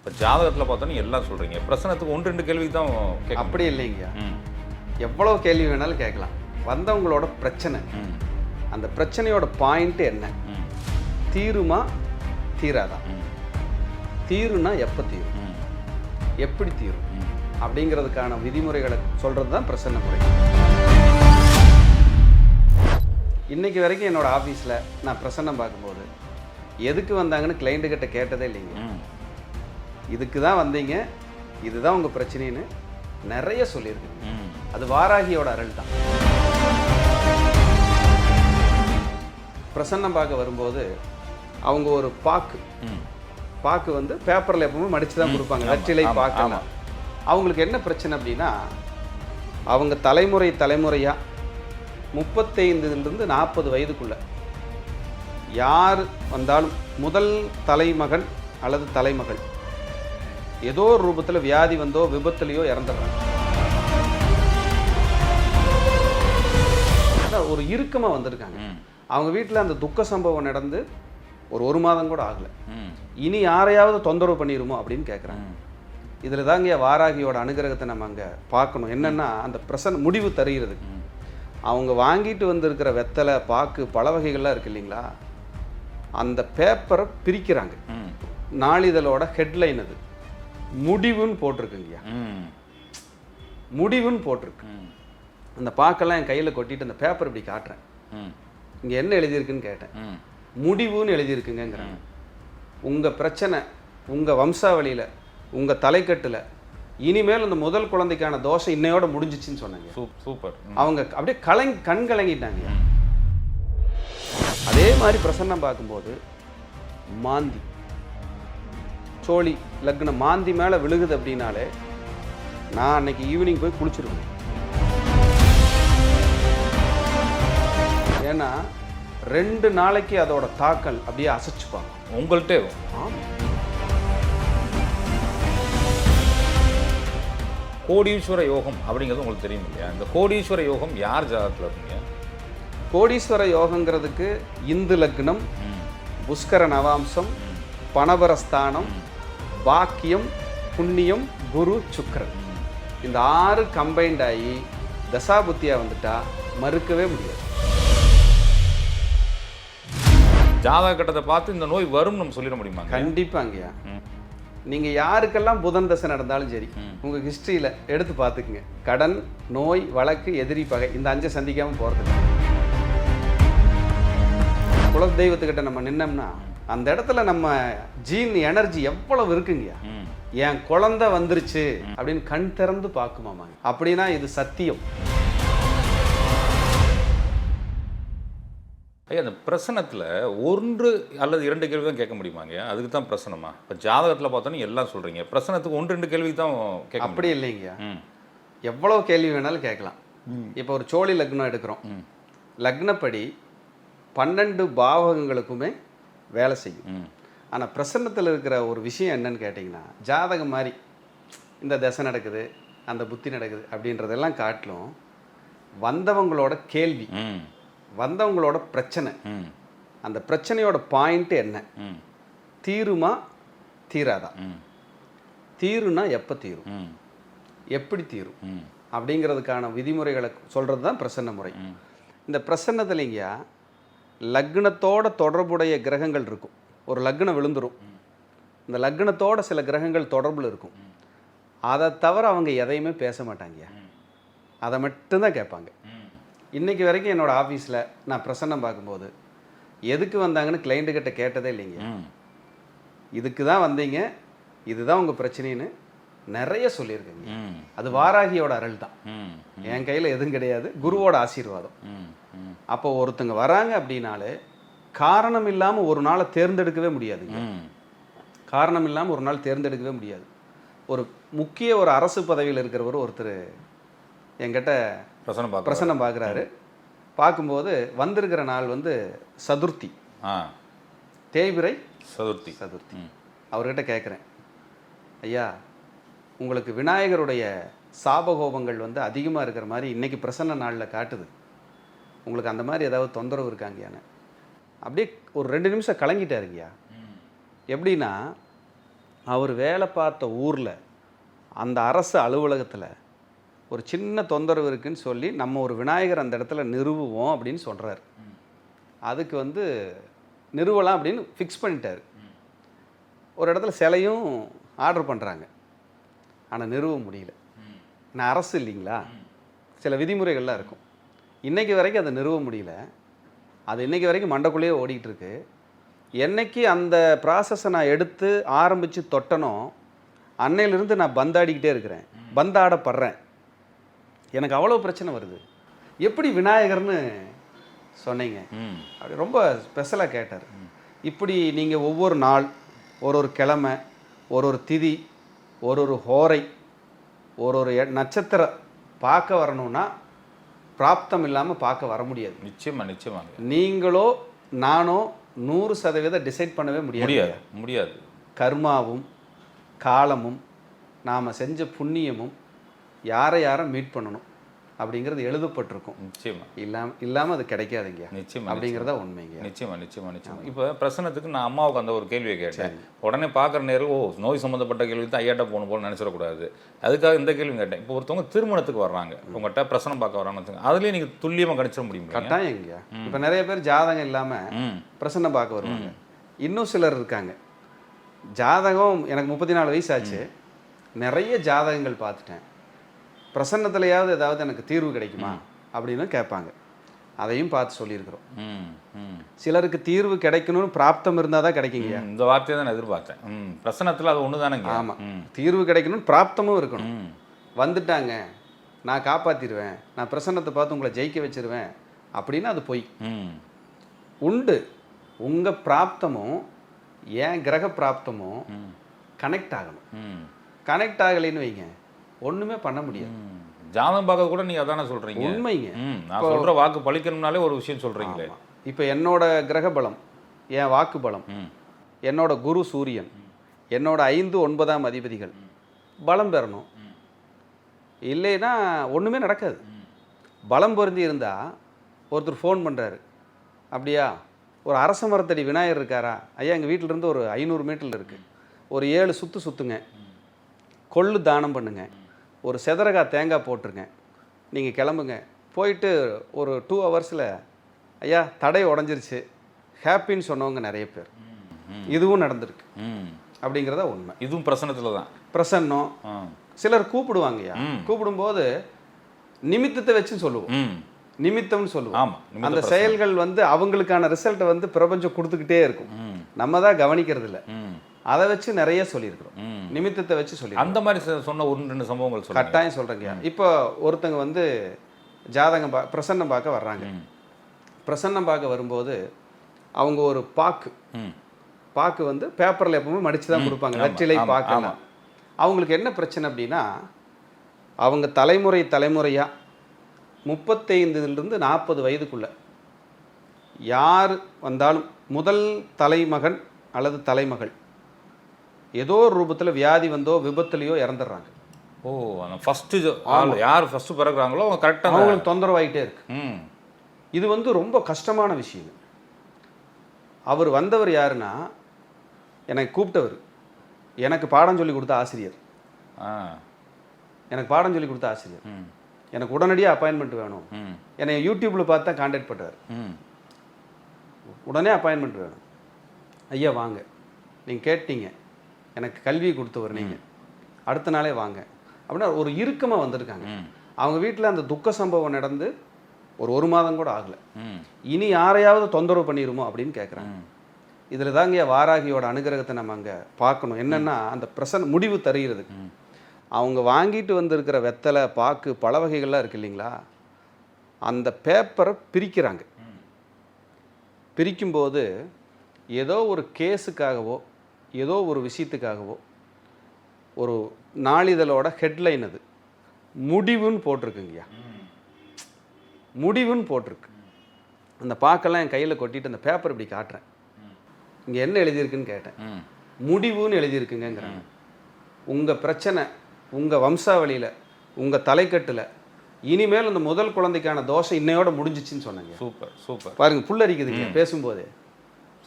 இப்போ ஜாதகத்தில் பார்த்தோன்னா எல்லாம் சொல்கிறீங்க பிரசனத்துக்கு ஒன்று ரெண்டு கேள்விக்கு தான் அப்படி இல்லைங்க. எவ்வளோ கேள்வி வேணாலும் கேட்கலாம். வந்தவங்களோட பிரச்சனை. அந்த பிரச்சனையோட பாயிண்ட் என்ன? தீருமா? தீராதா? ம். தீருனா எப்போ தீரும்? எப்படி தீரும்? அப்படிங்கிறதுக்கான விதிமுறைகளை சொல்கிறது தான் பிரசன்ன முறை. இன்னைக்கு வரைக்கும் என்னோட ஆஃபீஸில் நான் பிரசன்னம் பார்க்கும்போது எதுக்கு வந்தாங்கன்னு கிளைண்ட்டு கிட்ட கேட்டதே இல்லைங்க. இதுக்கு தான் வந்தீங்க. இதுதான் உங்கள் பிரச்சனைன்னு நிறைய சொல்லியிருக்குங்க. ம். அது வாராகியோட அருள் தான். பிரசன்னம் பார்க்க வரும்போது அவங்க ஒரு பாக்கு. பாக்கு வந்து பேப்பரில் எப்பவுமே மடிச்சு தான் கொடுப்பாங்க. வெற்றிலை பாக்கெல்லாம் அவங்களுக்கு என்ன பிரச்சனை அப்படின்னா அவங்க தலைமுறை தலைமுறையாக முப்பத்தைந்துலேருந்து நாற்பது வயதுக்குள்ள யார் வந்தாலும் முதல் தலைமகன் அல்லது தலைமகள். ஏதோ ஒரு ரூபத்தில் வியாதி வந்தோ விபத்துலையோ இறந்துடுறாங்க. அதான் ஒரு இறுக்கமாக வந்திருக்காங்க. அவங்க வீட்டில் அந்த துக்க சம்பவம் நடந்து ஒரு ஒரு மாதம் கூட ஆகலை. இனி யாரையாவது தொந்தரவு பண்ணிடுமோ அப்படின்னு கேட்குறாங்க இதில் தாங்க வாராகியோட அனுகிரகத்தை நம்ம அங்கே பார்க்கணும். என்னென்னா அந்த பிரசன் முடிவு தருகிறதுக்கு ம். அவங்க வாங்கிட்டு வந்திருக்கிற வெத்தலை பாக்கு பல வகைகள்லாம் இருக்கு இல்லைங்களா? அந்த பேப்பரை பிரிக்கிறாங்க. நாளிதழோட ஹெட்லைன் அது. முடிவுன்னு போட்டிருக்குங்கய்யா முடிவுன்னு போட்டிருக்கு. அந்த பாக்கெல்லாம் என் கையில் கொட்டிட்டு அந்த பேப்பர் இப்படி காட்டுறேன். ம். இங்கே என்ன எழுதியிருக்குன்னு கேட்டேன். முடிவுன்னு எழுதியிருக்குங்கிறாங்க. உங்கள் பிரச்சனை உங்கள் வம்சாவளியில் உங்கள் தலைக்கட்டில் இனிமேல் அந்த முதல் குழந்தைக்கான தோஷம் இன்னையோட முடிஞ்சிச்சுன்னு சொன்னாங்க. சூப் சூப்பர். அவங்க அப்படியே கலங் கண் கலங்கிட்டாங்க. அதே மாதிரி பிரசன்னம் பார்க்கும்போது மாந்தி. சோழி லக்னம் மாந்தி மேலே விழுகுது அப்படின்னாலே நான் அன்னைக்கு ஈவினிங் போய் குளிச்சிருவேன். ஏன்னா ரெண்டு நாளைக்கு அதோட தாக்கல் அப்படியே அசைச்சுப்பாங்க உங்கள்கிட்ட கோடீஸ்வர யோகம் அப்படிங்கிறது உங்களுக்கு தெரியும் இல்லையா? இந்த கோடீஸ்வர யோகம் யார் ஜாதகத்தில் இருக்குங்க? கோடீஸ்வர யோகங்கிறதுக்கு இந்து லக்னம் புஷ்கர நவாம்சம் பணபரஸ்தானம் பாக்கியம் புண்ணியம் குரு சுக்கிரன். இந்த ஆறு கம்பைன்ட் ஆகி தசாபுத்தியா வந்துட்டா மறுக்கவே முடியாது. ஜாதக கட்டத்தை பார்த்து இந்த நோய் வரும் நம்ம சொல்லிட முடியுமாங்க கண்டிப்பாங்கய்யா ம். நீங்க யாருக்கெல்லாம் புதன் தசை நடந்தாலும் சரி ம். உங்க ஹிஸ்டரியில எடுத்து பார்த்துக்குங்க. கடன் நோய் வழக்கு எதிரி பகை இந்த அஞ்சை சந்திக்காம போறது குலதெய்வத்துக்கிட்ட நம்ம நின்னோம்னா அந்த இடத்துல நம்ம ஜீன் எனர்ஜி எவ்வளவு இருக்குங்கய்யா? ம். என் குழந்தை வந்துருச்சு அப்படின்னு கண் திறந்து பார்க்குமாமாங்க அப்படின்னா இது சத்தியம். ஐயா அந்த பிரசனத்தில் ஒன்று அல்லது இரண்டு கேள்வி தான் கேட்க முடியுமாங்க அதுக்கு தான் பிரசனமா? இப்போ ஜாதகத்தில் பார்த்தோன்னா எல்லாம் சொல்கிறீங்க பிரசனத்துக்கு ஒன்று ரெண்டு கேள்விக்கு தான் கேட்க அப்படி. ம். எவ்வளவு கேள்வி வேணாலும் கேட்கலாம். இப்போ ஒரு சோழி லக்னம் எடுக்கிறோம். லக்னப்படி பன்னெண்டு பாவகங்களுக்குமே வேலை செய்யும். ஆனால் பிரசன்னத்தில் இருக்கிற ஒரு விஷயம் என்னன்னு கேட்டிங்கன்னா ஜாதகம் மாதிரி இந்த தசை நடக்குது அந்த புத்தி நடக்குது அப்படின்றதெல்லாம் காட்டிலும் வந்தவங்களோட கேள்வி வந்தவங்களோட பிரச்சனை அந்த பிரச்சனையோட பாயிண்ட் என்ன? தீருமா தீராதா? தீருனா எப்போ தீரும்? எப்படி தீரும்? அப்படிங்கிறதுக்கான விதிமுறைகளை சொல்கிறது தான் பிரசன்ன முறை. இந்த பிரசன்னத்துலைங்கயா லக்னத்தோட தொடர்புடைய கிரகங்கள் இருக்கும். ஒரு லக்னம் விழுந்துரும். இந்த லக்னத்தோட சில கிரகங்கள் தொடர்பில் இருக்கும். அதை தவிர அவங்க எதையுமே பேச மாட்டாங்கய்யா. அதை மட்டும்தான் கேட்பாங்க. ம் இன்னைக்கு வரைக்கும் என்னோட ஆஃபீஸில் நான் பிரசன்னம் பார்க்கும்போது எதுக்கு வந்தாங்கன்னு கிளைண்ட்டு கிட்ட கேட்டதே இல்லைங்க இதுக்கு தான் வந்தீங்க. இதுதான் உங்கள் பிரச்சனைன்னு நிறைய சொல்லியிருக்கேங்க. அது வாராகியோட அருள் தான் என் கையில் எதுவும் கிடையாது. குருவோட ஆசீர்வாதம். அப்போ ஒருத்தங்க வராங்க அப்படின்னாலே காரணம் இல்லாமல் ஒரு நாளை தேர்ந்தெடுக்கவே முடியாதுங்க. காரணம் இல்லாமல் ஒரு நாள் தேர்ந்தெடுக்கவே முடியாது. ஒரு முக்கிய ஒரு அரசு பதவியில் இருக்கிறவர் ஒருத்தர் என்கிட்ட பிரசனம் பார்க்க பிரசன்னம் பார்க்குறாரு. பார்க்கும்போது வந்திருக்கிற நாள் வந்து சதுர்த்தி. ஆ. தேய்பிறை சதுர்த்தி. சதுர்த்தி. அவர்கிட்ட கேட்குறேன் ஐயா உங்களுக்கு விநாயகருடைய சாபகோபங்கள் வந்து அதிகமாக இருக்கிற மாதிரி இன்றைக்கி பிரசன்ன நாளில் காட்டுது. உங்களுக்கு அந்த மாதிரி ஏதாவது தொந்தரவு இருக்காங்கயானு அப்படியே ஒரு ரெண்டு நிமிஷம் கலங்கிட்டாருங்கய்யா. எப்படின்னா அவர் வேலை பார்த்த ஊரில் அந்த அரசு அலுவலகத்தில் ஒரு சின்ன தொந்தரவு இருக்குன்னு சொல்லி நம்ம ஒரு விநாயகர் அந்த இடத்துல நிறுவுவோம் அப்படின்னு சொல்கிறாரு அதுக்கு வந்து நிறுவலாம் அப்படின்னு ஃபிக்ஸ் பண்ணிட்டார். ஒரு இடத்துல சிலையும் ஆர்டர் பண்ணுறாங்க ஆனால் நிறுவ முடியல. நான் அரசு இல்லைங்களா? சில விதிமுறைகள்லாம் இருக்கும். இன்னைக்கு வரைக்கும் அதை நிறுவ முடியல. அது இன்னைக்கு வரைக்கும் மண்டைக்குள்ளேயே ஓடிக்கிட்டு இருக்கு என்னைக்கு அந்த ப்ராசஸை நான் எடுத்து ஆரம்பித்து தொட்டனோ அன்னையிலிருந்து நான் பந்தாடிக்கிட்டே இருக்கிறேன். பந்தாடப்படுறேன். எனக்கு அவ்வளோ பிரச்சனை வருது. எப்படி விநாயகர்னு சொன்னீங்க? அப்படி ரொம்ப ஸ்பெஷலாக கேட்டார். இப்படி நீங்கள் ஒவ்வொரு நாள் ஒரு ஒரு கிழமை ஒரு ஒரு திதி ஒரு ஒரு ஹோரை ஒரு ஒரு நட்சத்திரம் பார்க்க வரணும்னா பிராப்தம் இல்லாமல் பார்க்க வர முடியாது. நிச்சயமா நிச்சயமாங்க நீங்களோ நானோ நூறு சதவீதம் டிசைட் பண்ணவே முடியாது. முடியாது முடியாது. கர்மாவும் காலமும் நாம் செஞ்ச புண்ணியமும் யாரை யாரை மீட் பண்ணணும்? அப்படிங்கிறது எழுதப்பட்டிருக்கும். நிச்சயமா. இல்லாம இல்லாமல் அது கிடைக்காதுங்க நிச்சயமா அப்படிங்கிறதா உண்மைங்க நிச்சயமா நிச்சயமா நிச்சயமா. இப்போ பிரசனத்துக்கு நான் அம்மாவுக்கு அந்த ஒரு கேள்வியை கேட்டேன். உடனே பார்க்குற நேரம் ஓ நோய் சம்மந்தப்பட்ட கேள்வி தான் ஐயாட்ட போகணும் போல நினச்சிடக்கூடாது. அதுக்காக இந்த கேள்வி கேட்டேன். இப்போ ஒருத்தவங்க திருமணத்துக்கு வர்றாங்க. உங்கள்கிட்ட பிரசனம் பார்க்க வச்சுக்கோங்க அதுலேயே நீங்கள் துல்லியமாக கணிச்சிட முடியுமா கட்டாயம் இங்க இப்போ நிறைய பேர் ஜாதகம் இல்லாமல் ம். பிரசன்னம் பார்க்க வருவாங்க. இன்னும் சிலர் இருக்காங்க. ஜாதகம் எனக்கு முப்பத்தி நாலு வயசு ஆச்சு. நிறைய ஜாதகங்கள் பார்த்துட்டேன். பிரசன்னத்துலையாவது ஏதாவது எனக்கு தீர்வு கிடைக்குமா? அப்படின்னு கேட்பாங்க. அதையும் பார்த்து சொல்லியிருக்கிறோம். ம் ம். சிலருக்கு தீர்வு கிடைக்கணும்னு பிராப்தம் இருந்தால் தான் கிடைக்குங்க. இந்த வார்த்தையை தான் நான் எதிர்பார்த்தேன். பிரசனத்தில் அது ஒன்று தானேங்க ஆமா. ம். தீர்வு கிடைக்கணும்னு பிராப்தமும் இருக்கணும். வந்துட்டாங்க. நான் காப்பாற்றிடுவேன் நான் பிரசன்னத்தை பார்த்து உங்களை ஜெயிக்க வச்சிருவேன். அப்படின்னு அது பொய். உண்டு. உங்கள் பிராப்தமும் ஏன் கிரக பிராப்தமும் கனெக்ட் ஆகணும். கனெக்ட் ஆகலைன்னு வைங்க. ஒன்றுமே பண்ண முடியாது. ஜாதகம் பார்க்க கூட நீங்கள் அதானே சொல்கிறீங்க உண்மைங்க. நான் சொல்கிற வாக்கு பழிக்கணும்னாலே ஒரு விஷயம் சொல்கிறீங்களே இப்போ என்னோட கிரக பலம் என் வாக்கு பலம் என்னோட குரு சூரியன் என்னோட ஐந்து ஒன்பதாம் அதிபதிகள் பலம் பெறணும். இல்லைன்னா ஒன்றுமே நடக்காது. பலம் பொருந்தி இருந்தால் ஒருத்தர் ஃபோன் பண்ணுறாரு அப்படியா? ஒரு அரச மரத்தடி விநாயகர் இருக்காரா? ஐயா எங்கள் வீட்டிலேருந்து ஒரு ஐநூறு மீட்டரில் இருக்குது ஒரு ஏழு சுற்று சுற்றுங்க கொள்ளு தானம் பண்ணுங்க. ஒரு செதறகா தேங்காய் போட்டுருங்க. நீங்கள் கிளம்புங்க. போயிட்டு ஒரு டூ ஹவர்ஸில் ஐயா தடை உடஞ்சிருச்சு. ஹாப்பின்னு சொன்னவங்க நிறைய பேர். இதுவும் நடந்திருக்கு. அப்படிங்கிறத உண்மை. இதுவும் பிரசனத்தில் தான். பிரசன்னம். சிலர் கூப்பிடுவாங்கய்யா ம். கூப்பிடும்போது நிமித்தத்தை வச்சு சொல்லுவோம். நிமித்தம்னு சொல்லுவோம். அந்த. செயல்கள் வந்து அவங்களுக்கான ரிசல்ட்டை வந்து பிரபஞ்சம் கொடுத்துக்கிட்டே இருக்கும். நம்ம தான் கவனிக்கிறது இல்லை அதை வச்சு நிறைய சொல்லியிருக்கிறோம். நிமித்தத்தை வச்சு சொல்லி அந்த மாதிரி சொன்ன ஒரு ரெண்டு சம்பவங்கள் சொல்லுங்க. கட்டாயம் சொல்கிறேங்க இப்போ ஒருத்தங்க வந்து ஜாதகம் பா பிரசன்னம் பார்க்க வர்றாங்க. பிரசன்னம் பார்க்க வரும்போது அவங்க ஒரு பாக்கு. பாக்கு வந்து பேப்பரில் எப்பவுமே மடித்து தான் கொடுப்பாங்க. வெற்றிலை பாக்கு. அவங்களுக்கு என்ன பிரச்சனை அப்படின்னா அவங்க தலைமுறை தலைமுறையாக முப்பத்தைந்துலேருந்து நாற்பது வயதுக்குள்ள யார் வந்தாலும் முதல் தலைமகன் அல்லது தலைமகள் ஏதோ ஒரு ரூபத்தில் வியாதி வந்தோ விபத்துலையோ இறந்துடுறாங்க. ஓ அந்த ஃபஸ்ட்டு ஆள் யார் ஃபஸ்ட்டு பிறகுறாங்களோ அவங்க கரெக்டாக அவங்களுக்கு தொந்தரவாயிட்டே இருக்கு. ம். இது வந்து ரொம்ப கஷ்டமான விஷயம் அவர் வந்தவர் யாருன்னா எனக்கு கூப்பிட்டவர். எனக்கு பாடம் சொல்லி கொடுத்த ஆசிரியர். ஆ. எனக்கு பாடம் சொல்லி கொடுத்த ஆசிரியர். எனக்கு உடனடியாக அப்பாயின்மெண்ட் வேணும். ம். என்னை யூடியூப்பில் பார்த்து தான் காண்டாக்ட் பண்ணுறாரு ம். உடனே அப்பாயின்மெண்ட் வேணும். ஐயா வாங்க. நீங்கள் கேட்டீங்க. எனக்கு கல்வி கொடுத்தவர் நீங்கள் அடுத்த நாளே வாங்க. அப்படின்னா ஒரு இறுக்கமாக வந்திருக்காங்க. அவங்க வீட்டில் அந்த துக்க சம்பவம் நடந்து ஒரு ஒரு மாதம் கூட ஆகலை. இனி யாரையாவது தொந்தரவு பண்ணிடுமோ அப்படின்னு கேட்குறாங்க. இதில் தாங்க வாராகியோட அனுகிரகத்தை நம்ம அங்கே பார்க்கணும். என்னென்னா அந்த பிரசன் முடிவு தருகிறதுக்கு. ம். அவங்க வாங்கிட்டு வந்திருக்கிற வெத்தலை பாக்கு பல வகைகள்லாம் இருக்கு இல்லைங்களா? அந்த பேப்பரை பிரிக்கிறாங்க. பிரிக்கும்போது ஏதோ ஒரு கேஸுக்காகவோ ஏதோ ஒரு விஷயத்துக்காகவோ ஒரு நாளிதழோட ஹெட்லைன் அது. முடிவுன்னு போட்டிருக்குங்கய்யா முடிவுன்னு போட்டிருக்கு. அந்த பாக்கெல்லாம் என் கையில் கொட்டிட்டு அந்த பேப்பர் இப்படி காட்டுறேன். இங்கே என்ன எழுதியிருக்குன்னு கேட்டேன். முடிவுன்னு எழுதியிருக்குங்கிறாங்க உங்கள் பிரச்சனை உங்கள் வம்சாவளியில் உங்கள் தலைக்கட்டில் இனிமேல் அந்த முதல் குழந்தைக்கான தோஷம் இன்னையோட முடிஞ்சிச்சுன்னு சொன்னாங்க சூப்பர் சூப்பர். பாருங்க புல்லரிக்குதுங்க பேசும்போதே.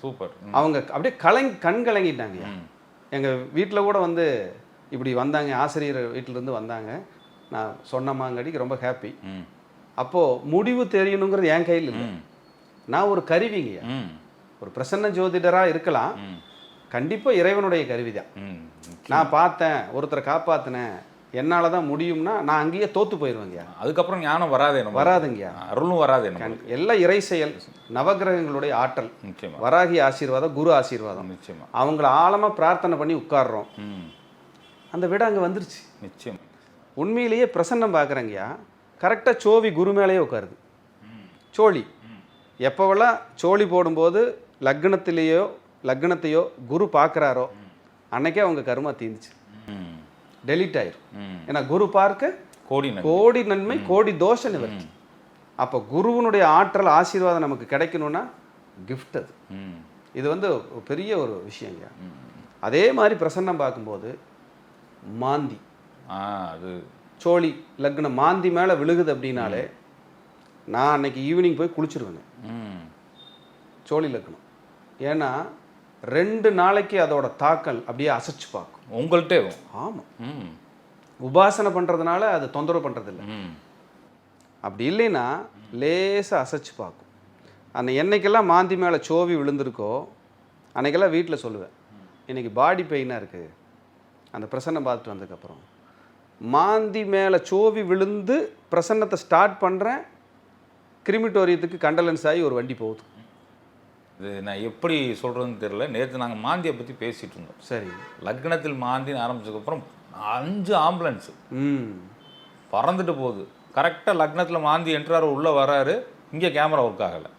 சூப்பர். அவங்க அப்படியே கலங் கண் கலங்கிட்டாங்க. எங்கள் வீட்டில் கூட வந்து இப்படி வந்தாங்க ஆசிரியர் வீட்டிலேருந்து வந்தாங்க. நான் சொன்னமாங்கடிக்கு ரொம்ப ஹாப்பி ம். அப்போது முடிவு தெரியணுங்கிறது என் கையில் இல்லை. நான் ஒரு கருவிங்க ஒரு பிரசன்ன ஜோதிடராக இருக்கலாம். கண்டிப்பாக இறைவனுடைய கருவி தான் நான் பார்த்தேன் ஒருத்தரை காப்பாற்றினேன் என்னால் தான் முடியும்னா நான் அங்கேயே தோத்து போயிடுவேங்கய்யா. அதுக்கப்புறம் ஞானம் வராதே வராதுங்கய்யா. அருளும் வராதே எல்லாம் இறை செயல் நவகிரகங்களுடைய ஆற்றல் நிச்சயமா. வராகி ஆசீர்வாதம் குரு ஆசீர்வாதம். நிச்சயமா. அவங்கள ஆழமாக பிரார்த்தனை பண்ணி உட்கார்றோம். ம். அந்த விட அங்கே வந்துருச்சு. நிச்சயம். உண்மையிலேயே பிரசன்னம் பார்க்குறேங்கய்யா கரெக்டாக சோவி குரு மேலேயே உட்காருது. சோழி. எப்போவெல்லாம் சோழி போடும்போது லக்னத்திலேயோ லக்னத்தையோ குரு பார்க்குறாரோ அன்னைக்கே அவங்க கருமா தீந்துச்சு. டெலீட் ஆயிரும். ஏன்னா குரு பார்க்க கோடி கோடி நன்மை கோடி தோஷ நிவர்த்தி. அப்போ குருவினுடைய ஆற்றல் ஆசீர்வாதம் நமக்கு கிடைக்கணும்னா gift அது. இது வந்து பெரிய ஒரு விஷயங்க அதே மாதிரி பிரசன்னம் பார்க்கும்போது மாந்தி. அது. சோழி லக்னம் மாந்தி மேலே விழுகுது அப்படின்னாலே நான் அன்னைக்கு ஈவினிங் போய் குளிச்சிருவேங்க. ம். சோழி லக்னம். ஏன்னா ரெண்டு நாளைக்கு அதோட தாக்கல் அப்படியே அசைச்சு பார்க்கும். உங்கள்கிட்டே ஆமாம் ம். உபாசனை பண்ணுறதுனால அது தொந்தரவு பண்ணுறதில்ல ம். அப்படி இல்லைன்னா லேசாக அசைச்சு பார்க்கும். அந்த என்னைக்கெல்லாம் மாந்தி மேலே சோவி விழுந்திருக்கோ அன்னைக்கெல்லாம் வீட்டில் சொல்லுவேன். இன்னைக்கு பாடி பெயினாக இருக்குது அந்த பிரசன்னம் பார்த்துட்டு வந்ததுக்கப்புறம் மாந்தி மேலே சோவி விழுந்து பிரசன்னத்தை ஸ்டார்ட் பண்ணுறேன் கிரிமிட்டோரியத்துக்கு கண்டலன்ஸ் ஆகி ஒரு வண்டி போகுது. இது நான் எப்படி சொல்கிறதுன்னு தெரியல. நேற்று நாங்கள் மாந்தியை பற்றி பேசிகிட்டு இருந்தோம். சரி. லக்னத்தில் மாந்தின்னு ஆரம்பிச்சதுக்கப்புறம் அஞ்சு ஆம்புலன்ஸு. ம். பறந்துட்டு போகுது. கரெக்டாக லக்னத்தில் மாந்தி என்றார் உள்ளே வராரு. இங்கே கேமரா ஒர்க் ஆகலை.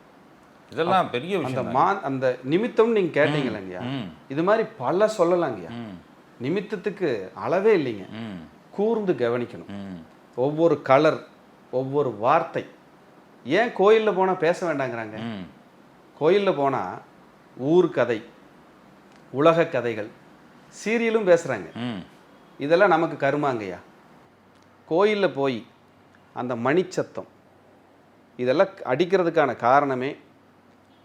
இதெல்லாம் பெரிய விஷயம் மா அந்த நிமித்தம் நீங்கள் கேட்டீங்களேங்கய்யா இது மாதிரி பல சொல்லலாங்கய்யா நிமித்தத்துக்கு அளவே இல்லைங்க. கூர்ந்து கவனிக்கணும். ம். ஒவ்வொரு கலர் ஒவ்வொரு வார்த்தை. ஏன் கோயிலில் போனால் பேச வேண்டாங்கிறாங்க? கோயிலில் போனால் ஊர் கதை உலக கதைகள் சீரியலும் பேசுகிறாங்க இதெல்லாம் நமக்கு கருமாங்கய்யா. கோயிலில் போய் அந்த மணிச்சத்தம் இதெல்லாம் அடிக்கிறதுக்கான காரணமே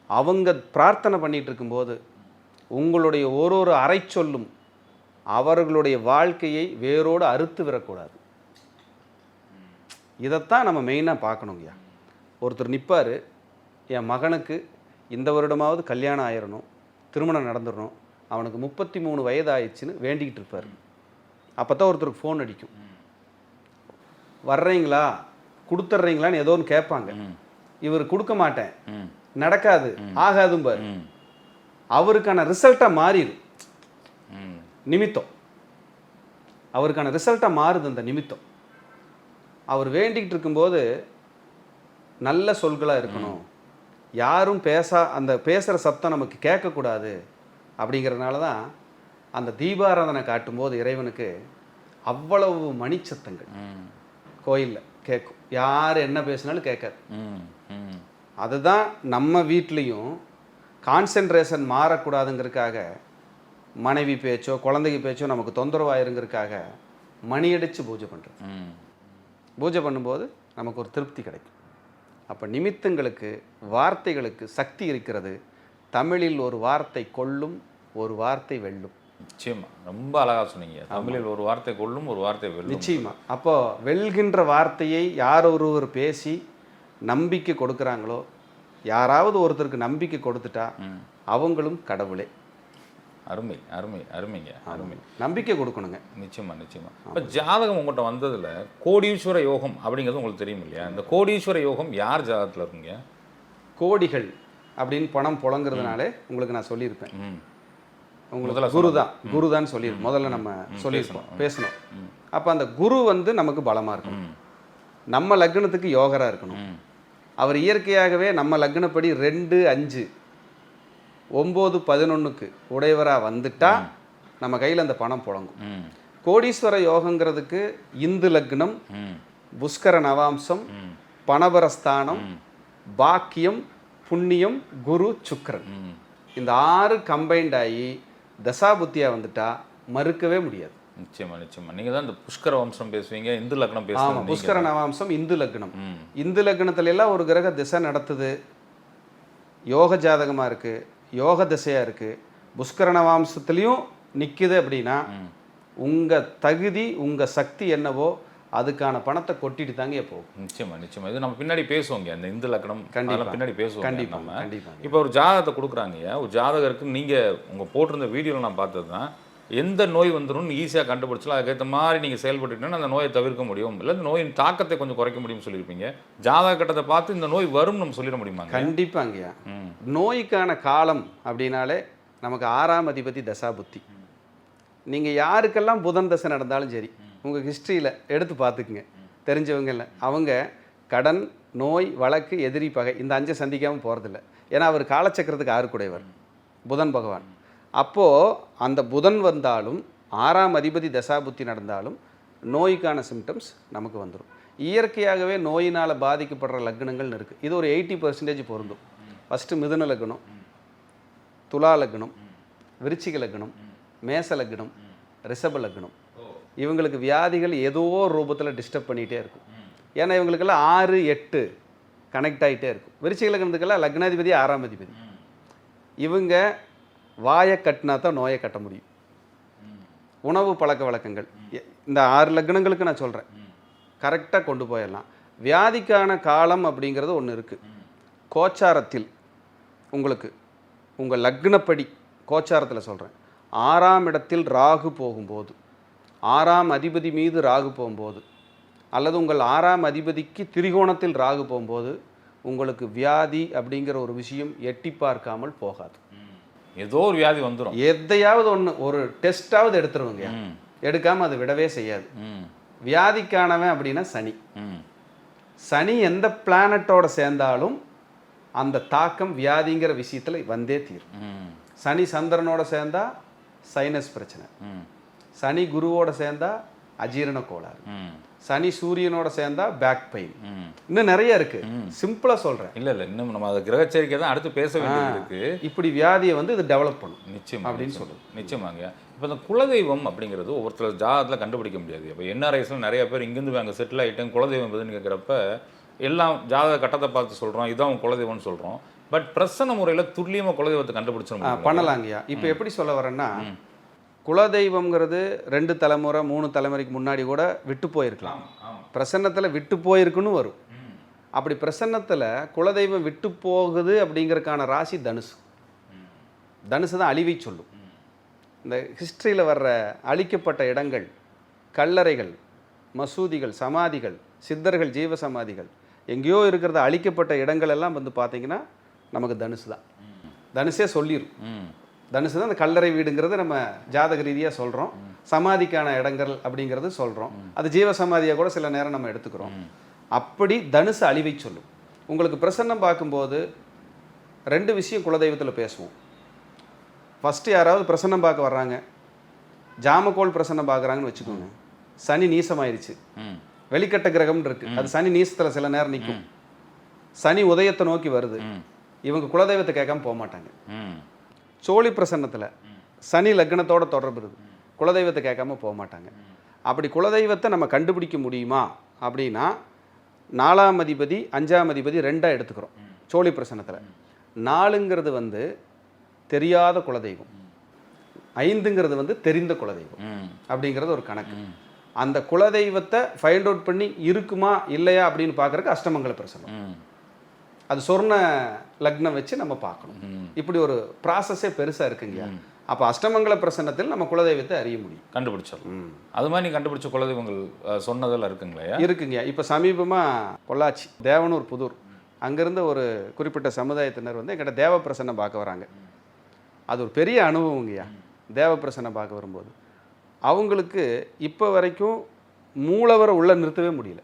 அவங்க பிரார்த்தனை பண்ணிட்டு இருக்கும்போது உங்களுடைய ஒரு ஒரு அறை சொல்லும் அவர்களுடைய வாழ்க்கையை வேரோடு அறுத்து விடக்கூடாது. இதைத்தான் நம்ம மெயினாக பார்க்கணுங்கய்யா. ஒருத்தர் நிற்பார் என் மகனுக்கு இந்த வருடமாவது கல்யாணம் ஆயிரணும் திருமணம் நடந்துடணும். அவனுக்கு முப்பத்தி மூணு வயது ஆயிடுச்சுன்னு வேண்டிக்கிட்டு இருப்பார். அப்போ தான் ஒருத்தருக்கு ஃபோன் அடிக்கும். வர்றீங்களா? கொடுத்துட்றீங்களான்னு ஏதோ ஒன்று கேட்பாங்க. இவர் கொடுக்க மாட்டேன். நடக்காது ஆகாதும்பார் ம். அவருக்கான ரிசல்ட்டாக மாறிடும் நிமித்தம். அவருக்கான ரிசல்ட்டாக மாறுது அந்த நிமித்தம். அவர் வேண்டிக்கிட்டு இருக்கும்போது நல்ல சொல்களாக இருக்கணும். யாரும் பேசா அந்த பேசுகிற சத்தம் நமக்கு கேட்கக்கூடாது அப்படிங்கிறதுனால தான் அந்த தீபாராதனை காட்டும்போது இறைவனுக்கு அவ்வளவு மணிச்சத்தங்கள். கோயிலில் கேட்கும். யார் என்ன பேசினாலும் கேட்காது. அதுதான் நம்ம வீட்லேயும் கான்சென்ட்ரேஷன் மாறக்கூடாதுங்கிறதுக்காக மனைவி பேச்சோ குழந்தைங்க பேச்சோ நமக்கு தொந்தரவாயிருங்கிறதுக்காக மணி அடித்து பூஜை பண்ணுறது பூஜை பண்ணும்போது நமக்கு ஒரு திருப்தி கிடைக்கும். அப்போ நிமித்தங்களுக்கு வார்த்தைகளுக்கு சக்தி இருக்கிறது. தமிழில் ஒரு வார்த்தை கொள்ளும் ஒரு வார்த்தை வெல்லும். நிச்சயமா. ரொம்ப அழகா சொன்னீங்க. தமிழில் ஒரு வார்த்தை கொள்ளும் ஒரு வார்த்தை வெல்லும். நிச்சயமா. அப்போ வெல்கின்ற வார்த்தையை யார் ஒருவர் பேசி நம்பிக்கை கொடுக்குறாங்களோ யாராவது ஒருத்தருக்கு நம்பிக்கை கொடுத்துட்டா அவங்களும் கடவுளே. அருமை அருமை அருமைங்க அருமை. நம்பிக்கை கொடுக்கணுங்க. நிச்சயமா நிச்சயமா. இப்போ ஜாதகம் உங்கள்கிட்ட வந்ததுல கோடீஸ்வர யோகம் அப்படிங்கிறது உங்களுக்கு தெரியும் இல்லையா? இந்த கோடீஸ்வர யோகம் யார் ஜாதகத்தில் இருக்குங்க? கோடிகள் அப்படின்னு பணம் புழங்குறதுனாலே உங்களுக்கு நான் சொல்லியிருப்பேன். உங்களுக்கு குரு தான். குரு தான் சொல்லியிருப்போம் முதல்ல நம்ம சொல்லியிருப்போம் பேசணும். அப்போ அந்த குரு வந்து நமக்கு பலமாக இருக்கணும். நம்ம லக்னத்துக்கு யோகராக இருக்கணும். அவர் இயற்கையாகவே நம்ம லக்னப்படி ரெண்டு அஞ்சு ஒம்பது பதினொன்றுக்கு உடையவராக வந்துட்டா நம்ம கையில் அந்த பணம் புழங்கும். கோடீஸ்வர யோகங்கிறதுக்கு இந்து லக்னம் புஷ்கர நவாம்சம் பணபரஸ்தானம் பாக்கியம் புண்ணியம் குரு சுக்கிரன். இந்த ஆறு கம்பைன்ட் ஆகி தசாபுத்தியாக வந்துட்டா மறுக்கவே முடியாது. நிச்சயமா நிச்சயமா. நீங்க தான் இந்த புஷ்கர வம்சம் பேசுவீங்க இந்து லக்னம் பேசுவீங்க புஷ்கர நவாம்சம் இந்து லக்னம். இந்து லக்னத்துல எல்லாம் ஒரு கிரக திசை நடத்துது. யோக ஜாதகமாக இருக்குது யோக திசையாக இருக்குது புஷ்கர நவாம்சத்துலேயும் நிக்குது அப்படின்னா உங்க தகுதி உங்க சக்தி என்னவோ அதுக்கான பணத்தை கொட்டிட்டு தாங்க போகும். நிச்சயமா நிச்சயமா. இது நம்ம பின்னாடி பேசுவோங்க அந்த இந்து லக்கணம் கண்டிப்பா. அதெல்லாம் பின்னாடி பேசுவோம் கண்டிப்பா நம்ம? கண்டிப்பா. இப்போ ஒரு ஜாதகத்தை கொடுக்குறாங்க ஒரு ஜாதகருக்கு நீங்க உங்க போட்டிருந்த வீடியோவில் நான் பார்த்தது தான் எந்த நோய் வந்துரும்னு ஈஸியாக கண்டுபிடிச்சலாம் அதுக்கேற்ற மாதிரி நீங்கள் செயல்பட்டுட்டீங்கன்னா அந்த நோயை தவிர்க்க முடியும். இல்லை இந்த நோயின் தாக்கத்தை கொஞ்சம் குறைக்க முடியும்னு சொல்லியிருப்பீங்க. ஜாதக கட்டத்தை பார்த்து இந்த நோய் வரும்னு நம்ம சொல்லிட முடியுமாங்க கண்டிப்பாங்கய்யா. நோய்க்கான காலம் அப்படின்னாலே நமக்கு ஆறாம் அதிபதி தசாபுத்தி. நீங்கள் யாருக்கெல்லாம் புதன் தசை நடந்தாலும் சரி உங்கள் ஹிஸ்ட்ரியில் எடுத்து பார்த்துக்குங்க. தெரிஞ்சவங்க இல்லை. அவங்க கடன் நோய் வழக்கு எதிரி பகை இந்த அஞ்சை சந்திக்காமல் போகிறதில்ல ஏன்னா அவர் காலச்சக்கரத்துக்கு ஆறுக்குடையவர். புதன் பகவான். அப்போது அந்த புதன் வந்தாலும் ஆறாம் அதிபதி தசாபுத்தி நடந்தாலும் நோய்க்கான சிம்டம்ஸ் நமக்கு வந்துடும் இயற்கையாகவே நோயினால் பாதிக்கப்படுற லக்னங்கள்னு இருக்குது இது ஒரு எயிட்டி பர்சன்டேஜ் பொருந்தும். ஃபஸ்ட்டு மிதுன லக்னம் துலா லக்னம் விருச்சிக லக்னம் மேச லக்னம் ரிஷப லக்னம். இவங்களுக்கு வியாதிகள் ஏதோ ஒரு ரூபத்தில் டிஸ்டர்ப் பண்ணிகிட்டே இருக்கும். ஏன்னா இவங்களுக்கெல்லாம் ஆறு எட்டு கனெக்ட் ஆகிட்டே இருக்கும். விருச்சிக லக்னத்துக்கெல்லாம் லக்னாதிபதி ஆறாம் அதிபதி. இவங்க வாயை கட்டினா தான் நோயை கட்ட முடியும். உணவு பழக்க வழக்கங்கள். எ- இந்த ஆறு லக்னங்களுக்கு நான் சொல்கிறேன் கரெக்டாக கொண்டு போயிடலாம். வியாதிக்கான காலம் அப்படிங்கிறது ஒன்று இருக்குது கோச்சாரத்தில் உங்களுக்கு உங்கள் லக்னப்படி கோச்சாரத்தில் சொல்கிறேன் ஆறாம் இடத்தில் ராகு போகும்போது ஆறாம் அதிபதி மீது ராகு போகும்போது அல்லது உங்கள் ஆறாம் அதிபதிக்கு திரிகோணத்தில் ராகு போகும்போது உங்களுக்கு வியாதி அப்படிங்கிற ஒரு விஷயம் எட்டி பார்க்காமல் போகாது. ஏதோ ஒரு வியாதி வந்துடும் எதையாவது ஒன்று ஒரு டெஸ்ட்டாவது எடுத்துருவங்க. எடுக்காமல் அது விடவே செய்யாது. வியாதிக்கானவன் அப்படின்னா சனி. சனி எந்த பிளானட்டோட சேர்ந்தாலும் அந்த தாக்கம் வியாதிங்கிற விஷயத்தில் வந்தே தீரும். சனி சந்திரனோட சேர்ந்தா சைனஸ் பிரச்சனை. சனி குருவோட சேர்ந்தா அஜீரண கோளாறு. சனி சூரியனோட சேர்ந்தா பேக் பெயின் இன்னும் நிறைய இருக்கு. சிம்பிளா சொல்றேன். இல்ல இல்ல இன்னும் நம்ம அதை கிரகச்சரிக்கை தான் அடுத்து பேச வேண்டியது இருக்கு. இப்படி வியாதியை வந்து இது டெவலப் பண்ணும். நிச்சயம் அப்படின்னு நிச்சயம். நிச்சயமாங்க இப்போ இந்த குலதெய்வம் அப்படிங்கிறது ஒவ்வொருத்தர் ஜாதகத்தில் கண்டுபிடிக்க முடியாது. இப்போ என்ஆர்ஐஸில் நிறைய பேர் இங்கேருந்து அங்கே செட்டில் ஆகிட்டேன் குலதெய்வம் எதுன்னு கேட்குறப்ப எல்லாம் ஜாதக கட்டத்தை பார்த்து சொல்கிறோம் இதான் உன் குலதெய்வம்னு சொல்கிறோம் பட் பிரசன்ன முறையில் துல்லியமாக குலதெய்வத்தை கண்டுபிடிச்சிட ஆ, முடியும்? பண்ணலாங்கய்யா. இப்போ எப்படி சொல்ல வரேன்னா குலதெய்வம்ங்கிறது ரெண்டு தலைமுறை மூணு தலைமுறைக்கு முன்னாடி கூட விட்டு போயிருக்கலாம். பிரசன்னத்தில் விட்டு போயிருக்குன்னு வரும். அப்படி பிரசன்னத்தில் குலதெய்வம் விட்டு போகுது அப்படிங்கறதுக்கான ராசி தனுசு. தனுசு தான் அழிவை சொல்லும். இந்த ஹிஸ்ட்ரியில் வர்ற அழிக்கப்பட்ட இடங்கள் கல்லறைகள் மசூதிகள் சமாதிகள் சித்தர்கள் ஜீவ சமாதிகள் எங்கேயோ இருக்கிறத அழிக்கப்பட்ட இடங்கள் எல்லாம் வந்து பார்த்தீங்கன்னா நமக்கு தனுசு தான். தனுசே சொல்லிடும் தனுசு தான் அந்த கல்லறை வீடுங்கிறது நம்ம ஜாதக ரீதியாக சொல்கிறோம் சமாதிக்கான இடங்கள் அப்படிங்கிறது சொல்கிறோம் அது ஜீவ சமாதியாக கூட சில நேரம் நம்ம எடுத்துக்கிறோம். அப்படி தனுசு அழிவை சொல்லும். உங்களுக்கு பிரசன்னம் பார்க்கும்போது ரெண்டு விஷயம் குலதெய்வத்தில் பேசுவோம். ஃபஸ்ட்டு யாராவது பிரசன்னம் பார்க்க வர்றாங்க. ஜாமக்கோள் பிரசன்னம் பார்க்குறாங்கன்னு வச்சுக்கோங்க. சனி நீசமாயிருச்சு. வெளிக்கட்ட கிரகம்னு இருக்கு. அது சனி நீசத்தில் சில நேரம் நிற்கும் சனி உதயத்தை நோக்கி வருது. இவங்க குலதெய்வத்தை கேட்காம போக மாட்டாங்க. சோழி பிரசன்னத்தில் சனி லக்னத்தோட தொடர்பு இருக்குது. குலதெய்வத்தை கேட்காம போக மாட்டாங்க. அப்படி குலதெய்வத்தை நம்ம கண்டுபிடிக்க முடியுமா அப்படின்னா நாலாம் அதிபதி அஞ்சாம் அதிபதி ரெண்டாக எடுத்துக்கிறோம். சோழி பிரசன்னத்தில். நாலுங்கிறது வந்து தெரியாத குலதெய்வம். ஐந்துங்கிறது வந்து தெரிந்த குலதெய்வம் அப்படிங்கிறது ஒரு கணக்கு. அந்த குலதெய்வத்தை ஃபைண்ட் அவுட் பண்ணி இருக்குமா இல்லையா அப்படின்னு பார்க்குறக்கு அஷ்டமங்கல பிரசனம் அது சொர்ண லக்னம் வச்சு நம்ம பார்க்கணும். இப்படி ஒரு ப்ராசஸே பெருசாக இருக்குங்க அப்போ அஷ்டமங்கல பிரசன்னத்தில் நம்ம குலதெய்வத்தை அறிய முடியும். கண்டுபிடிச்சிடலாம். அது மாதிரி நீ கண்டுபிடிச்ச குலதெய்வங்கள் சொன்னதெல்லாம் இருக்குங்களா இருக்குங்க இப்போ சமீபமாக பொள்ளாச்சி தேவனூர் புதூர் அங்கேருந்து ஒரு குறிப்பிட்ட சமுதாயத்தினர் வந்து எங்கிட்ட தேவ பிரசன்னம் பார்க்க வராங்க. அது ஒரு பெரிய அனுபவங்கய்யா தேவ பிரசன்னம் பார்க்க வரும்போது. அவங்களுக்கு இப்போ வரைக்கும் மூலவரை உள்ள நிறுத்தவே முடியல.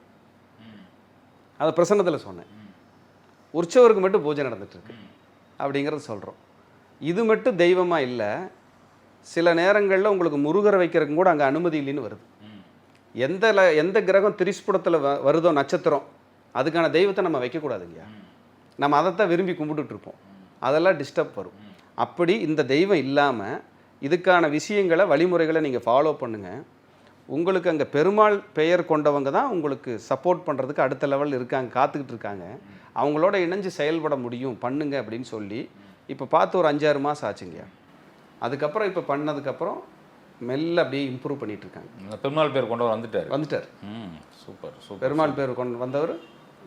அதை பிரசன்னத்தில் சொன்னேன். உற்சவருக்கு மட்டும் பூஜை நடந்துட்டு அப்படிங்கிறத சொல்கிறோம் இது மட்டும் தெய்வமாக இல்லை. சில நேரங்களில் உங்களுக்கு முருகரை வைக்கிறதுக்கும் கூட அங்கே அனுமதி இல்லைன்னு வருது. எந்த ல எந்த கிரகம் திரிஸ்புடத்தில் வ வருதோ நட்சத்திரம் அதுக்கான தெய்வத்தை நம்ம வைக்கக்கூடாதுங்கய்யா நம்ம அதைத்தான் விரும்பி கும்பிட்டுட்ருப்போம் அதெல்லாம் டிஸ்டர்ப் வரும். அப்படி இந்த தெய்வம் இல்லாமல் இதுக்கான விஷயங்களை வழிமுறைகளை நீங்கள் ஃபாலோ பண்ணுங்கள் உங்களுக்கு அங்கே பெருமாள் பெயர் கொண்டவங்க தான் உங்களுக்கு சப்போர்ட் பண்ணுறதுக்கு அடுத்த லெவல் இருக்காங்க காத்துக்கிட்டு இருக்காங்க. அவங்களோட இணைஞ்சு செயல்பட முடியும் பண்ணுங்க அப்படின்னு சொல்லி இப்போ பார்த்து ஒரு அஞ்சாறு மாதம் ஆச்சுங்கய்யா அதுக்கப்புறம் இப்போ பண்ணதுக்கப்புறம் மெல்ல அப்படியே இம்ப்ரூவ் பண்ணிட்டு இருக்காங்க. பெருமாள் பேர் கொண்டவர் வந்துட்டாரு. வந்துட்டார். ம் சூப்பர் சூப்பர் பெருமாள் பேர் கொண்டு வந்தவர்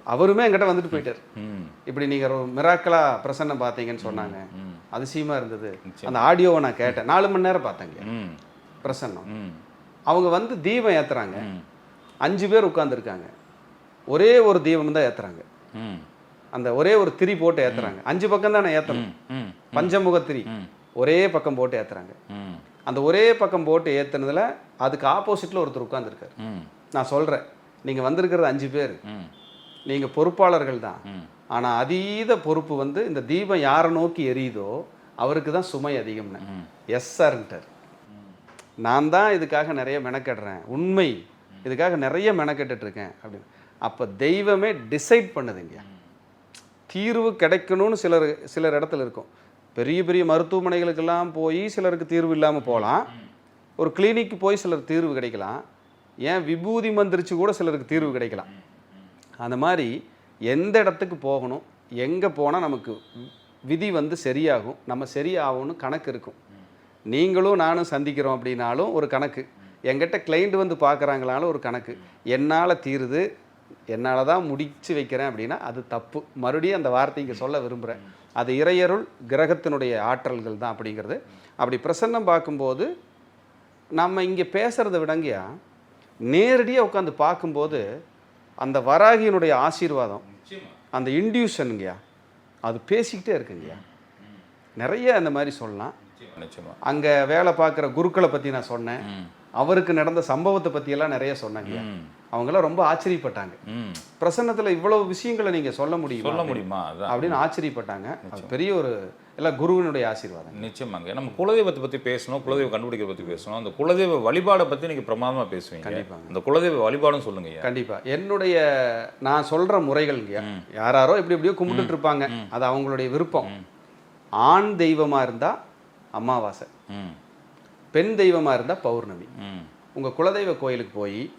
அவருமே என்கிட்ட வந்துட்டு போயிட்டார். ம் இப்படி நீங்கள் ஒரு மிராக்கலா பிரசன்னம் பார்த்தீங்கன்னு சொன்னாங்க. ம் அதிசயமா இருந்தது. அந்த ஆடியோவை நான் கேட்டேன். நாலு மணி நேரம் பார்த்தேங்க. ம். பிரசன்னம். அவங்க வந்து தீபம் ஏத்துறாங்க. ம். அஞ்சு பேர் உட்காந்துருக்காங்க ஒரே ஒரு தீபம் தான் ஏத்துறாங்க. ம். அந்த ஒரே ஒரு திரி போட்டு ஏத்துறாங்க. அஞ்சு பக்கம் தானே ஏத்தணும். ம். ம். பஞ்சமுக திரி. ஒரே பக்கம் போட்டு ஏத்துறாங்க. ம். அந்த ஒரே பக்கம் போட்டு ஏத்துனதுல அதுக்கு ஆப்போசிட்ல ஒருத்தர் உட்காந்துருக்காரு நான் சொல்றேன். நீங்க வந்திருக்கிறது அஞ்சு பேர். ம். நீங்க பொறுப்பாளர்கள் தான். ம். ஆனா அதீத பொறுப்பு வந்து இந்த தீபம் யாரை நோக்கி எரியுதோ அவருக்கு தான் சுமை அதிகம்னு. எஸ் சார்ன்ட்டார் நான் தான் இதுக்காக நிறைய மெனக்கெடுறேன். உண்மை. இதுக்காக நிறைய மெனக்கெட்டுட்ருக்கேன். அப்படின்னு. அப்போ தெய்வமே டிசைட் பண்ணுதுங்க. தீர்வு கிடைக்கணும்னு சிலர் சிலர் இடத்துல இருக்கும். பெரிய பெரிய மருத்துவமனைகளுக்கெல்லாம் போய் சிலருக்கு தீர்வு இல்லாமல் போகலாம். ஒரு கிளினிக்கு போய் சிலர் தீர்வு கிடைக்கலாம். ஏன் விபூதி மந்திரிச்சு கூட சிலருக்கு தீர்வு கிடைக்கலாம். அந்த மாதிரி எந்த இடத்துக்கு போகணும் எங்கே போனால் நமக்கு விதி வந்து சரியாகும். நம்ம சரியாகும்னு கணக்கு இருக்கும். நீங்களும் நானும் சந்திக்கிறோம் அப்படின்னாலும் ஒரு கணக்கு. என்கிட்ட கிளைண்ட் வந்து பார்க்குறாங்களாலும் ஒரு கணக்கு. என்னால் தீருது என்னால் தான் முடிச்சு வைக்கிறேன் அப்படின்னா அது தப்பு. மறுபடியும் அந்த வார்த்தை இங்கே சொல்ல விரும்புகிறேன் அது இறையருள் கிரகத்தினுடைய ஆற்றல்கள் தான் அப்படிங்கிறது. அப்படி பிரசன்னம் பார்க்கும்போது நம்ம இங்கே பேசுகிறத விடங்கியா நேரடியாக உட்காந்து பார்க்கும்போது அந்த வராகியினுடைய ஆசீர்வாதம் அந்த இன்டியூஷனுங்கய்யா அது பேசிக்கிட்டே இருக்குங்கய்யா நிறைய அந்த மாதிரி சொல்லலாம். அங்கே வேலை பார்க்குற குருக்களை பற்றி நான் சொன்னேன். அவருக்கு நடந்த சம்பவத்தை பற்றியெல்லாம் நிறைய சொன்னாங்கய்யா ம். அவங்களாம் ரொம்ப ஆச்சரியப்பட்டாங்க. பிரசன்னத்தில் இவ்வளவு விஷயங்களை நீங்கள் சொல்ல முடியுமா சொல்ல முடியுமா? அப்படின்னு ஆச்சரியப்பட்டாங்க. பெரிய ஒரு எல்லாம் குருவினுடைய ஆசீர்வாதம் நிச்சயமாங்க. நம்ம குலதெய்வத்தை பற்றி பேசணும் குலதெய்வ கண்டுபிடிக்கிறத பற்றி பேசணும். அந்த குலதெய்வ வழிபாடை பற்றி நீங்கள் பிரமாதமாக பேசுவீங்க. கண்டிப்பாங்க. அந்த குலதெய்வ வழிபாடும் சொல்லுங்க கண்டிப்பா. என்னுடைய நான் சொல்ற முறைகள்ங்கய்யா யாராரோ இப்படி இப்படியோ கும்பிட்டுட்டு இருப்பாங்க. அது அவங்களுடைய விருப்பம். ஆண் தெய்வமா இருந்தா அமாவாசை. பெண் தெய்வமா இருந்தா பௌர்ணமி. ம். உங்க குலதெய்வ கோயிலுக்கு போய்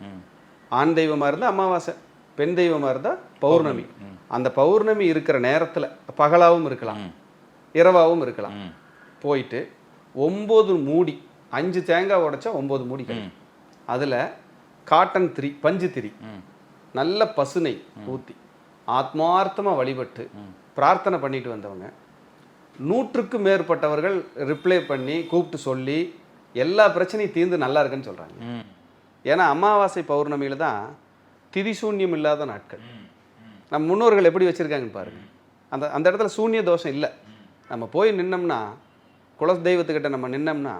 ஆண் தெய்வமா இருந்தா அமாவாசை பெண் தெய்வமா இருந்தா பௌர்ணமி. அந்த பௌர்ணமி இருக்கிற நேரத்துல பகலாவும் இருக்கலாம் இரவாவும் இருக்கலாம். போயிட்டு ஒம்பது மூடி அஞ்சு தேங்காய் உடைச்சா ஒம்பது மூடி கிடைக்கும் அதில் காட்டன் திரி பஞ்சு திரி. நல்ல பசுனை ஊற்றி ஆத்மார்த்தமாக வழிபட்டு பிரார்த்தனை பண்ணிட்டு வந்தவங்க. நூற்றுக்கும் மேற்பட்டவர்கள் ரிப்ளை பண்ணி கூப்பிட்டு சொல்லி எல்லா பிரச்சனையும் தீர்ந்து நல்லா இருக்குன்னு சொல்கிறாங்க ஏன்னா அமாவாசை பௌர்ணமியில் தான் திதிசூன்யம் இல்லாத நாட்கள். நம்ம முன்னோர்கள் எப்படி வச்சுருக்காங்கன்னு பாருங்க. அந்த அந்த இடத்துல சூன்ய தோஷம் இல்லை. நம்ம போய் நின்னோம்னா குல தெய்வத்துக்கிட்ட நம்ம நின்னோம்னா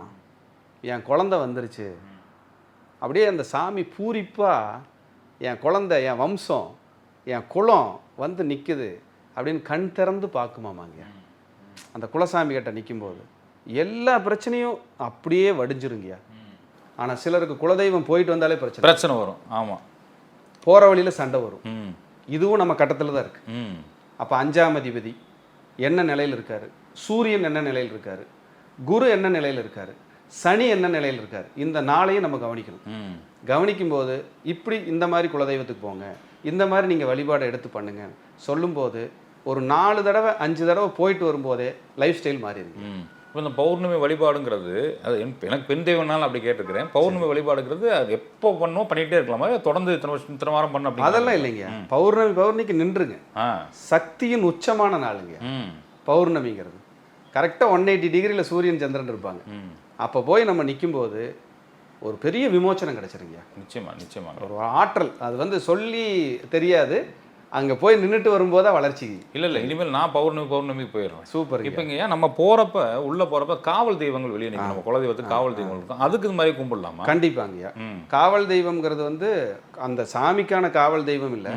என் குழந்தை வந்துருச்சு. அப்படியே அந்த சாமி பூரிப்பாக என் குழந்தை என் வம்சம் என் குலம் வந்து நிற்குது அப்படின்னு கண் திறந்து பார்க்குமாமாங்க. அந்த குலசாமி கிட்ட நிக்கும்போது எல்லா பிரச்சனையும் அப்படியே வடிஞ்சிருங்கய்யா. ஆனால் சிலருக்கு குலதெய்வம் போயிட்டு வந்தாலே பிரச்சனை. பிரச்சனை வரும். ஆமாம் போகிற வழியில் சண்டை வரும். இதுவும் நம்ம கட்டத்தில் தான் இருக்குது அப்போ அஞ்சாம் அதிபதி என்ன நிலையில் இருக்காரு? சூரியன் என்ன நிலையில் இருக்காரு? குரு என்ன நிலையில் இருக்காரு? சனி என்ன நிலையில் இருக்காரு? இந்த நாளையும் நம்ம கவனிக்கணும். ம். கவனிக்கும்போது இப்படி இந்த மாதிரி குலதெய்வத்துக்கு போங்க. இந்த மாதிரி நீங்கள் வழிபாடை எடுத்து பண்ணுங்க. சொல்லும்போது ஒரு நாலு தடவை அஞ்சு தடவை போயிட்டு வரும்போதே லைஃப் ஸ்டைல் மாறிடுங்க ம். இப்போ இந்த பௌர்ணமி வழிபாடுங்கிறது அது என்- எனக்கு பெண் தெய்வம்னால அப்படி கேட்டிருக்கிறேன். பௌர்ணமி வழிபாடுங்கிறது அது எப்போ பண்ணணும் பண்ணிகிட்டே இருக்கலாமா? தொடர்ந்து இத்தனை வருஷம் இத்தனை வாரம் பண்ண அப்படி அதெல்லாம் இல்லைங்க. பௌர்ணமி பௌர்ணமிக்கு நின்றுங்க. சக்தியின் உச்சமான நாளுங்க. பௌர்ணமிங்கிறது. கரெக்டாக ஒன் எயிட்டி டிகிரியில் சூரியன் சந்திரன் இருப்பாங்க. அப்போ போய் நம்ம நிக்கும்போது ஒரு பெரிய விமோச்சனம் கிடச்சிருங்க. நிச்சயமா நிச்சயமா ஒரு ஆற்றல். அது வந்து சொல்லி தெரியாது. அங்கே போய் நின்றுட்டு வரும்போது வளர்ச்சி. இல்ல இல்ல இனிமேல் நான் பௌர்ணமி பௌர்ணமிக்கு போயிடுறேன். சூப்பர் இப்போங்க ஏன் நம்ம போறப்ப உள்ள போறப்ப காவல் தெய்வங்கள் வெளியே நிற்கும் நம்ம குலதெய்வத்துக்கு காவல் தெய்வங்கள் இருக்கும். அதுக்கு இது மாதிரி கும்பிடலாமா? கண்டிப்பாங்கய்யா காவல் தெய்வம்ங்கிறது வந்து அந்த சாமிக்கான காவல் தெய்வம் இல்லை.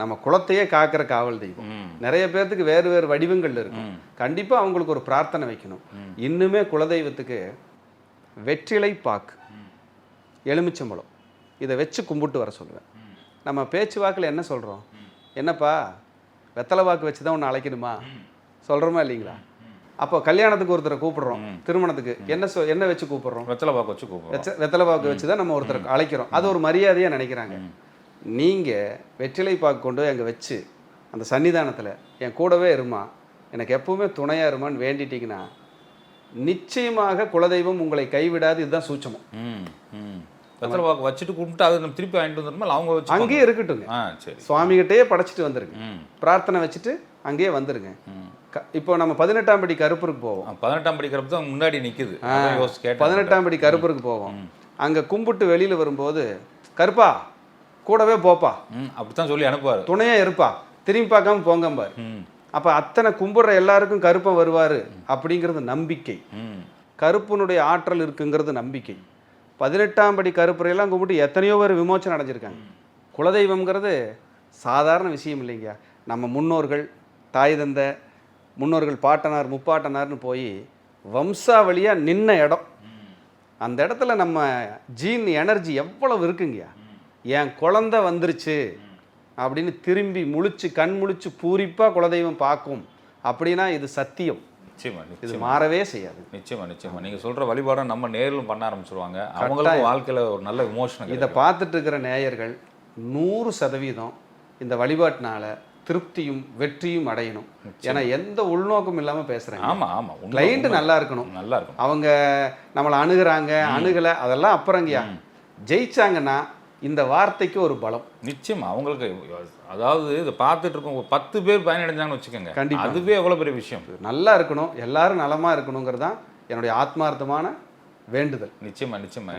நம்ம குலத்தையே காக்கிற காவல் தெய்வம். நிறைய பேர்த்துக்கு வேறு வேறு வடிவங்கள் இருக்கும் கண்டிப்பா அவங்களுக்கு ஒரு பிரார்த்தனை வைக்கணும். இன்னுமே குலதெய்வத்துக்கு வெற்றிலை பாக்கு எலுமிச்சம்பழம் இதை வச்சு கும்பிட்டு வர சொல்லுவேன். நம்ம பேச்சு வாக்கில் என்ன சொல்கிறோம் என்னப்பா வெத்தலை வாக்கு வச்சு தான் ஒன்று அழைக்கணுமா சொல்கிறோமா இல்லைங்களா? அப்போ கல்யாணத்துக்கு ஒருத்தரை கூப்பிடுறோம் திருமணத்துக்கு. என்ன சொ என்ன வச்சு கூப்பிடுறோம்? வெத்தலை பாக்கு வச்சு கூப்பிடுறோம். வெத்தலை பாக்கு வச்சு தான் நம்ம ஒருத்தரை அழைக்கிறோம். அது ஒரு மரியாதையாக நினைக்கிறாங்க. நீங்கள் வெற்றிலை பாக்கு கொண்டு அங்கே வச்சு அந்த சன்னிதானத்தில் என் கூடவே இருமா? எனக்கு எப்பவுமே துணையாக இருமான்னு வேண்டிட்டீங்கன்னா நிச்சயமாக குலதெய்வம் உங்களை கைவிடாது. இதுதான் சூட்சமம். வெத்தலை பாக்கு வச்சுட்டு கும்பிட்டு அதை நம்ம திருப்பி வாங்கிட்டு வந்துருமா அவங்க வச்சு அங்கேயே இருக்கட்டுங்க. ஆ சரி. சுவாமிகிட்டயே படைச்சிட்டு வந்துருங்க. பிரார்த்தனை வச்சுட்டு அங்கேயே வந்துருங்க. இப்போ நம்ம பதினெட்டாம் படி கருப்பருக்கு போவோம். பதினெட்டாம் படிக்கிறப்ப தான் முன்னாடி கேட்டேன். பதினெட்டாம் படி கருப்பருக்கு போவோம். அங்க கும்பிட்டு வெளியில வரும்போது கருப்பா கூடவே போப்பா. அப்படித்தான் சொல்லி அனுப்புவார். துணையா இருப்பா. திரும்பி பார்க்காம போங்கம்பார். அப்ப அத்தனை கும்பிடுற எல்லாருக்கும் கருப்பன் வருவாரு அப்படிங்கிறது நம்பிக்கை. கருப்பனுடைய ஆற்றல் இருக்குங்கிறது நம்பிக்கை. பதினெட்டாம் படி கருப்பரையெல்லாம் கும்பிட்டு எத்தனையோ பேர் விமோச்சனம் அடைஞ்சிருக்காங்க. குலதெய்வம்ங்கிறது சாதாரண விஷயம் இல்லைங்க. நம்ம முன்னோர்கள் தாய் தந்த முன்னோர்கள் பாட்டனார் முப்பாட்டனார்னு போய் வம்சாவளியாக நின்ன இடம். அந்த இடத்துல நம்ம ஜீன் எனர்ஜி எவ்வளவு இருக்குங்கய்யா என் குழந்த வந்துருச்சு அப்படின்னு திரும்பி முழிச்சு கண் முழிச்சு பூரிப்பாக குலதெய்வம் பார்க்கும். அப்படின்னா இது சத்தியம். நிச்சயமா இது மாறவே செய்யாது. நிச்சயமா நிச்சயமா. நீங்க சொல்ற வழிபாடை நம்ம நேரிலும் பண்ண ஆரம்பிச்சிருவாங்க. அவங்களுக்கும் வாழ்க்கையில ஒரு நல்ல விமோசனம் இதை பார்த்துட்டு இருக்கிற நேயர்கள் நூறு சதவீதம் இந்த வழிபாட்டினால திருப்தியும் வெற்றியும் அடையணும். ஏன்னா எந்த உள்நோக்கம் இல்லாமல் பேசுகிறேன் ஆமா ஆமா. உண்மை, கிளைண்ட். நல்லா இருக்கணும். நல்லா இருக்கும் அவங்க நம்மளை அணுகுறாங்க அணுகலை அதெல்லாம் அப்புறங்கய்யா ஜெயிச்சாங்கன்னா இந்த வார்த்தைக்கு ஒரு பலம். நிச்சயமா. அவங்களுக்கு அதாவது இதை பார்த்துட்டு இருக்கோம். ஒரு பத்து பேர் பயனடைஞ்சாங்கன்னு வச்சுக்கோங்க. கண்டிப்பா. அதுவே எவ்வளவு பெரிய விஷயம். நல்லா இருக்கணும். எல்லாரும் நலமாக இருக்கணுங்கிறது தான் என்னுடைய ஆத்மார்த்தமான வேண்டுதல். நிச்சயமா நிச்சயமா.